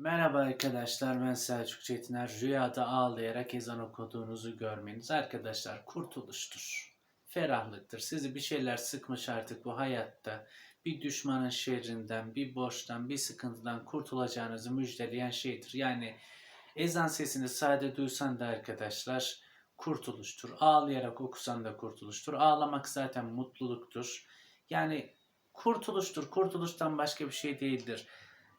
Merhaba arkadaşlar ben Selçuk Çetiner. Rüyada ağlayarak ezan okuduğunuzu görmeniz arkadaşlar kurtuluştur. Ferahlıktır. Sizi bir şeyler sıkmış artık bu hayatta. Bir düşmanın şerrinden, bir borçtan, bir sıkıntıdan kurtulacağınızı müjdeleyen şeydir. Yani ezan sesini sade duysan da arkadaşlar kurtuluştur. Ağlayarak okusan da kurtuluştur. Ağlamak zaten mutluluktur. Yani kurtuluştur. Kurtuluştan başka bir şey değildir.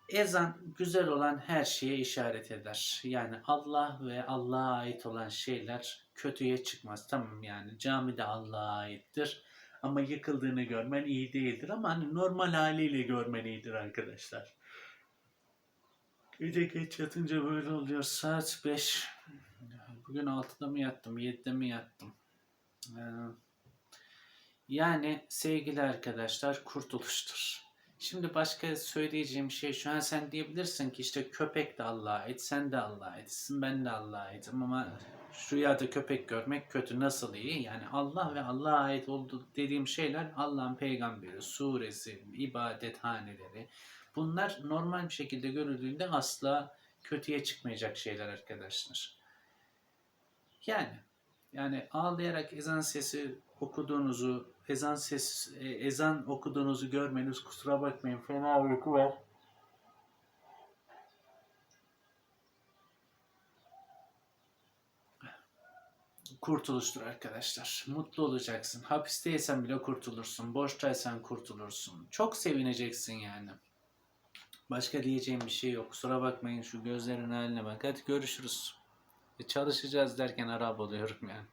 Ezan güzel olan her şeye işaret eder. Yani Allah ve Allah'a ait olan şeyler kötüye çıkmaz. Tamam yani cami de Allah'a aittir. Ama yıkıldığını görmen iyi değildir. Ama hani normal haliyle görmen iyidir arkadaşlar. Gece geç yatınca böyle oluyor. Saat 5. Bugün 6'da mı yattım? 7'de mi yattım? Ee, yani sevgili arkadaşlar kurtuluştur. Şimdi başka söyleyeceğim şey şu an sen diyebilirsin ki işte köpek de Allah'a ait, sen de Allah'a aitsin, ben de Allah'a aitim ama rüyada köpek görmek kötü nasıl iyi? Yani Allah ve Allah'a ait olduğu dediğim şeyler Allah'ın peygamberi, suresi, ibadethaneleri. Bunlar normal bir şekilde görüldüğünde asla kötüye çıkmayacak şeyler arkadaşlar. Yani yani ağlayarak ezan sesi okuduğunuzu, ezan ses e, ezan okuduğunuzu görmeniz kusura bakmayın fena uyku var. Kurtuluştur arkadaşlar. Mutlu olacaksın. Hapisteysen bile kurtulursun. Boştaysan kurtulursun. Çok sevineceksin yani. Başka diyeceğim bir şey yok. Kusura bakmayın şu gözlerin haline bak. Hadi görüşürüz. E, çalışacağız derken Arap oluyorum yani.